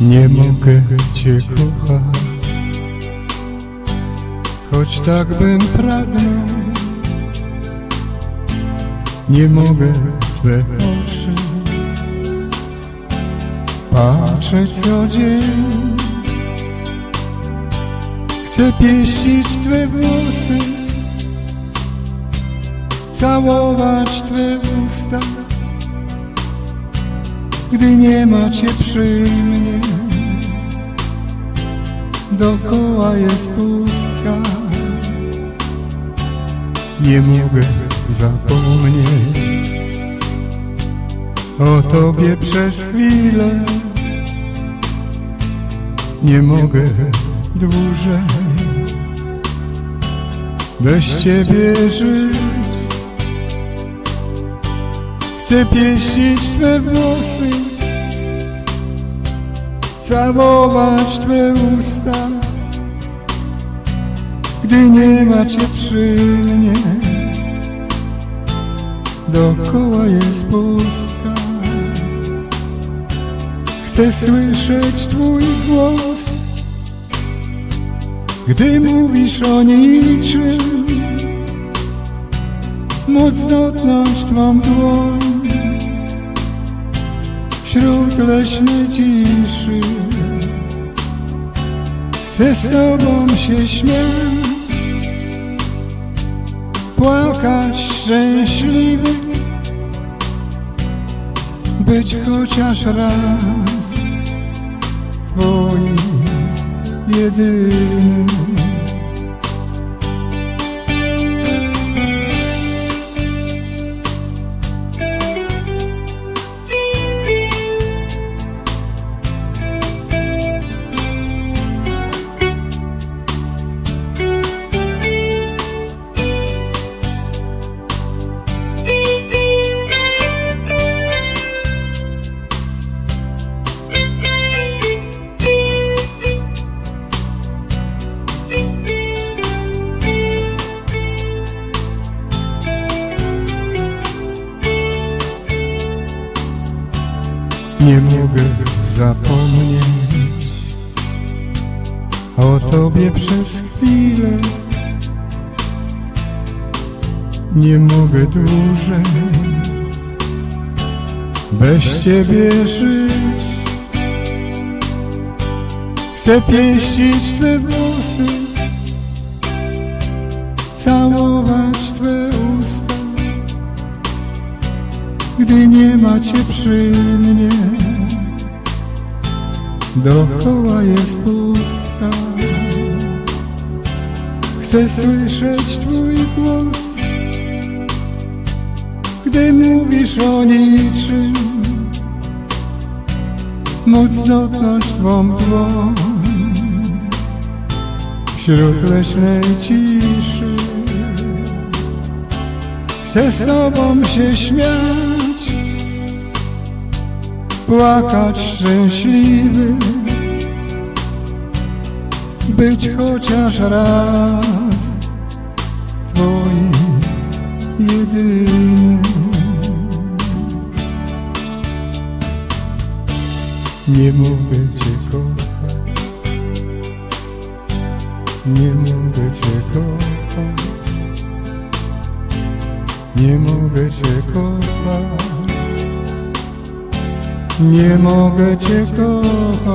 Nie mogę Cię kochać, choć tak bym pragnął. Nie mogę w Twe oczy patrzeć co dzień. Chcę pieścić Twe włosy, całować Twe usta. Gdy nie ma Cię przy mnie, dokoła jest pustka. Nie mogę zapomnieć o Tobie przez chwilę. Nie mogę dłużej bez Ciebie żyć. Chcę pieścić Twe włosy, całować Twe usta. Gdy nie ma Cię przy mnie, dookoła jest pustka. Chcę słyszeć Twój głos, gdy mówisz o niczym. Móc dotknąć Twą dłoń wśród leśnej ciszy. Chcę z Tobą się śmiać, płakać szczęśliwy, być chociaż raz Twoim jedynym. Nie mogę zapomnieć o Tobie przez chwilę. Nie mogę dłużej bez Ciebie żyć. Chcę pieścić Twe włosy, Cię przy mnie, dookoła jest pustka. Chcę słyszeć Twój głos, gdy mówisz o niczym. Móc dotknąć Twą dłoń wśród leśnej ciszy. Chcę z Tobą się śmiać, płakać szczęśliwy, być chociaż raz Twoim jedynym. Nie mogę Cię kochać, nie mogę Cię kochać. Nie mogę Cię kochać, nie mogę Cię kochać.